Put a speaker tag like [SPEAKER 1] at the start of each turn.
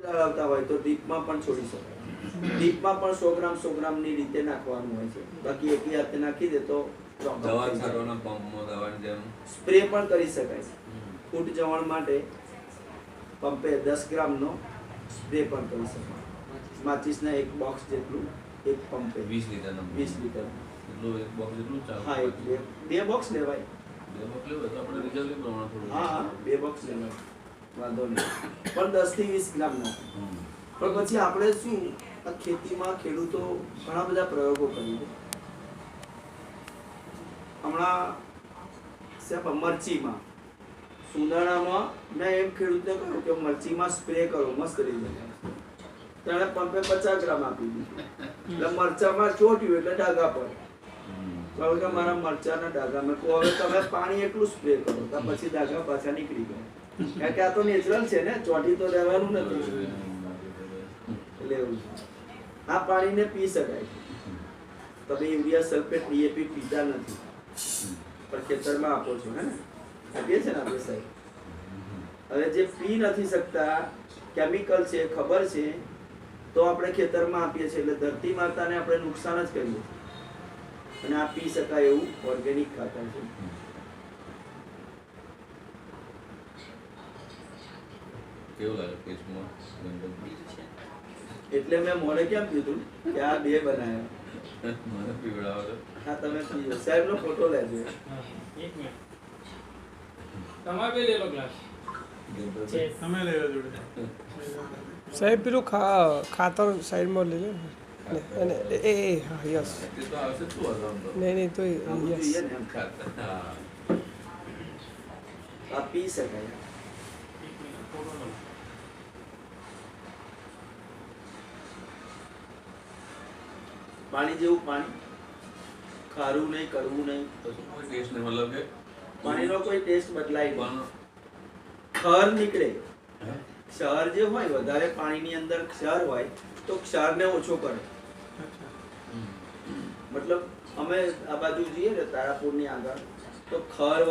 [SPEAKER 1] ધરાવતા હોય તો ડીપમાં પણ છોડી શકાય. ડીપમાં પણ સો ગ્રામ સો ગ્રામની રીતે નાખવાનું હોય છે. બાકી એકી હાથે નાખી દે તો
[SPEAKER 2] દવા છાંટવાના પંપમાં દવાની જેમ?
[SPEAKER 1] સ્પ્રે પણ કરી શકાય ફૂટ જવણ માટે પંપે દસ ગ્રામનો સ્પ્રે પણ કરી શકાય. માચીસના એક બોક્સ જેટલું એક પંપે.
[SPEAKER 2] વીસ લીટર
[SPEAKER 1] વીસ લીટર
[SPEAKER 2] એટલું એક બોક્સ જેટલું
[SPEAKER 1] હા એક બે બોક્સ લેવાય.
[SPEAKER 2] બે બોક્સ લેવાય તો આપણે રિઝર્વ પ્રમાણે થોડું?
[SPEAKER 1] હા બે બોક્સ લેવાય. વાંધો નહીં. પણ દસથી વીસ ગ્રામ નાખે પણ પછી આપણે શું, આ ખેતીમાં ખેડૂતો ઘણા બધા પ્રયોગો કરી છે. હમણાં સાહેબ મરચીમાં. સુંદાણામાં મેં એમ ખેડૂતને કહ્યું કે મરચીમાં સ્પ્રે કરો, મસ્ત રિઝલ્ટ તેણે પંપે પચાસ ગ્રામ આપી દીધું. એટલે મરચામાં ચોટ્યું એટલે ડાઘા
[SPEAKER 2] હમ.
[SPEAKER 1] હવે કે મારા મરચાના ડાઘા મેં કહું હવે તમે પાણી એટલું સ્પ્રે કરો પછી ડાઘા પાછા નીકળી ગયા. કે આ તો નેચરલ છે ને, ચોટી તો રહેવાનું નથી. એટલે. આ પાણીને પી શકાય. તમે યુરિયા સલ્ફેટ ડીએપી પીતા નથી. પણ ખેતરમાં આપો છો, હે આપીએ છે ને આપણે સાહેબ? હવે જે પી નથી શકતા કેમિકલ છે, ખબર છે, તો આપણે ખેતરમાં આપીએ છીએ. એટલે ધરતી માતાને આપણે નુકસાન જ કરીએ અને આ પી શકાય એવું ઓર્ગેનિક ખાતર છે.
[SPEAKER 2] કેવું લાગે ટેસ્ટમાં ગંધમ?
[SPEAKER 1] એટલે મેં મોડે કેમ કીધું કે આ બે બનાવ્યા
[SPEAKER 2] મને પીવડાવો તો.
[SPEAKER 1] હા તમે પીજો સાહેબનો ફોટો લેજો
[SPEAKER 3] હા, એક મિનિટ તમારે બે લેલો ગ્લાસ
[SPEAKER 2] ગંધમ.
[SPEAKER 3] છે
[SPEAKER 4] તમે લેવા જોડે
[SPEAKER 5] સાહેબ પેલું ખા ખાતર સાઈડમાં લઈ લે ને. અને એ એ એ, હા યસ
[SPEAKER 2] તે તો આવશે જ શું હતું આમ તો?
[SPEAKER 5] નહીં નહીં તો
[SPEAKER 1] આવું
[SPEAKER 5] યસ
[SPEAKER 1] જોઈએ ને એમ
[SPEAKER 2] ખાતર. હા.
[SPEAKER 1] આ પી શકાય
[SPEAKER 3] એક મિનિટ ફોટો લો
[SPEAKER 1] પાણી જેવું પાણી. ખારું નહીં કડવું નહીં.
[SPEAKER 2] કોઈ ટેસ્ટ નહીં મતલબ કે?
[SPEAKER 1] પાણીનો કોઈ ટેસ્ટ બદલાય નહીં.
[SPEAKER 2] પણ
[SPEAKER 1] નીકળે? ક્ષાર જે હોય વધારે પાણીની અંદર ક્ષાર હોય તો ક્ષારને ઓછો કરે. મતલબ અમે આ બાજુ જઈએ ને તારાપુરની આગળ તો ખર